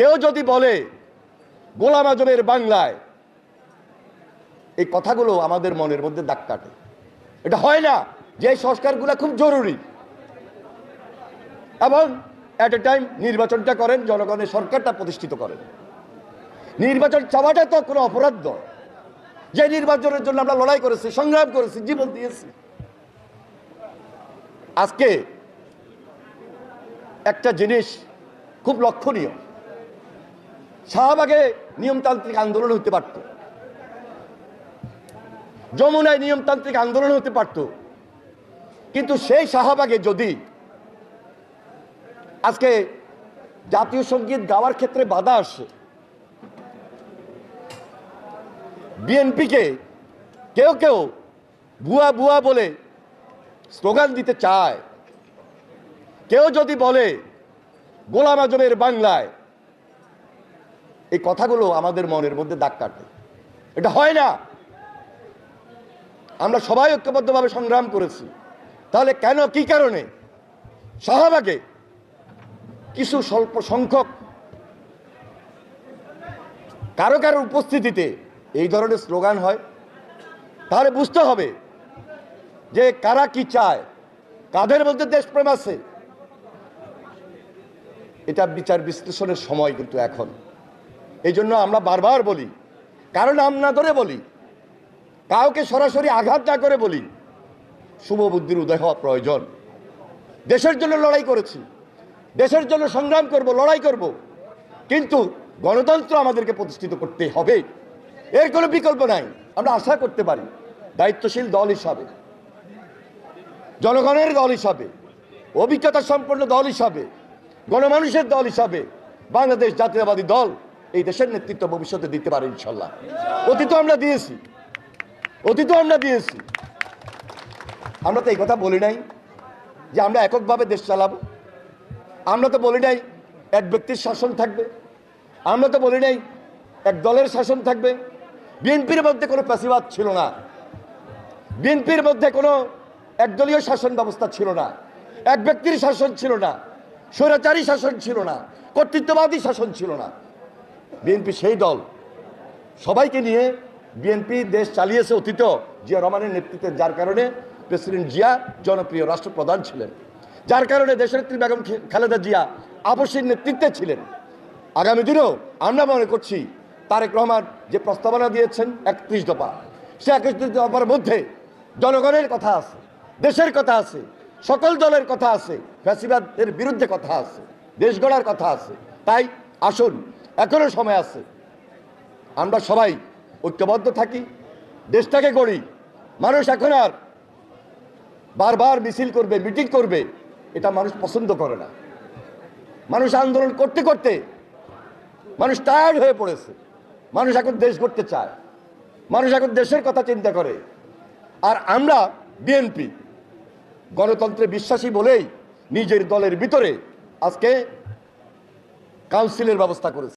কেউ যদি বলে, গোলাম আজমের বাংলায়, এই কথাগুলো আমাদের মনের মধ্যে দাগ কাটে। এটা হয় না যে সংস্কারগুলো খুব জরুরি। এবং অ্যাট এ টাইম নির্বাচনটা করেন, জনগণের সরকারটা প্রতিষ্ঠিত করেন। নির্বাচন চাওয়াটা তো কোনো অপরাধ যে নির্বাচনের জন্য আমরা লড়াই করেছি, সংগ্রাম করেছি, জীবন দিয়েছি। আজকে একটা জিনিস খুব লক্ষণীয়। শাহবাগে নিয়মতান্ত্রিক আন্দোলন হতে পারত। যমুনায় নিয়মতান্ত্রিক আন্দোলন হতে পারত। কিন্তু সেই শাহবাগে যদি আজকে জাতীয় সংগীত গাওয়ার ক্ষেত্রে বাধা আসে, বিএনপিকে কেউ কেউ ভুয়া ভুয়া বলে স্লোগান দিতে চায়। কেউ যদি বলে, গোলাম আজমের বাংলায় এই কথাগুলো আমাদের মনের মধ্যে দাগ কাটে। এটা হয় না। আমরা সবাই ঐক্যবদ্ধভাবে সংগ্রাম করেছি। তাহলে কেন, কি কারণে? শাহবাগে কিছু স্বল্প সংখ্যক কারও কারও উপস্থিতিতে এই ধরনের স্লোগান হয়। তাহলে বুঝতে হবে যে কারা কি চায়। কাদের মধ্যে দেশপ্রেম আছে? এটা বিচার বিশ্লেষণের সময় কিন্তু এখন। এই জন্য আমরা বারবার বলি কারণ নাম না ধরে বলি, কাউকে সরাসরি আঘাত না করে বলি, শুভ বুদ্ধির উদয় হওয়া প্রয়োজন। দেশের জন্য লড়াই করেছি, দেশের জন্য সংগ্রাম করব, লড়াই করব, কিন্তু গণতন্ত্র আমাদেরকে প্রতিষ্ঠিত করতে হবে। এর কোনো বিকল্প নাই, আমরা আশা করতে পারি, দায়িত্বশীল দল হিসাবে, জনগণের দল হিসাবে, অভিজ্ঞতা সম্পন্ন দল হিসাবে, গণমানুষের দল হিসাবে, বাংলাদেশ জাতীয়তাবাদী দল এই দেশের নেতৃত্ব ভবিষ্যতে দিতে পারে, ইনশাল্লাহ। অতীত আমরা দিয়েছি। অতীত আমরা দিয়েছি। আমরা তো এই কথা বলি নাই যে আমরা এককভাবে দেশ চালাবো। আমরা তো বলি নাই এক ব্যক্তির শাসন থাকবে। আমরা তো বলি নাই এক দলের শাসন থাকবে। বিএনপির মধ্যে কোনো প্যাসিবাদ ছিল না। বিএনপির মধ্যে কোনো একদলীয় শাসন ব্যবস্থা ছিল না। এক ব্যক্তির শাসন ছিল না। স্বৈরাচারী শাসন ছিল না। কর্তৃত্ববাদী শাসন ছিল না। বিএনপি সেই দল। সবাইকে নিয়ে বিএনপি দেশ চালিয়েছে অতীত জিয়া রহমানের নেতৃত্বে, যার কারণে প্রেসিডেন্ট জিয়া জনপ্রিয় রাষ্ট্রপ্রধান ছিলেন। যার কারণে দেশনেত্রী বেগম খালেদা জিয়া আবশ্যিক নেতৃত্বে ছিলেন। আগামী দিনেও আমরা মনে করছি তারেক রহমান যে প্রস্তাবনা দিয়েছেন একত্রিশ দফা, সে একত্রিশ দফার মধ্যে জনগণের কথা আছে, দেশের কথা আছে, সকল দলের কথা আছে, ফ্যাসিবাদের বিরুদ্ধে কথা আছে, দেশ গড়ার কথা আছে। তাই আসুন এখনও সময় আছে। আমরা সবাই ঐক্যবদ্ধ থাকি, দেশটাকে গড়ি। মানুষ এখন আর বারবার মিছিল করবে, মিটিং করবে, এটা মানুষ পছন্দ করে না। মানুষ আন্দোলন করতে করতে মানুষ টায়ার্ড হয়ে পড়েছে। মানুষ এখন দেশ গড়তে চায়। মানুষ এখন দেশের কথা চিন্তা করে। আর আমরা বিএনপি গণতন্ত্রে বিশ্বাসী বলেই নিজের দলের ভিতরে আজকে কাউন্সিলের ব্যবস্থা করেছি।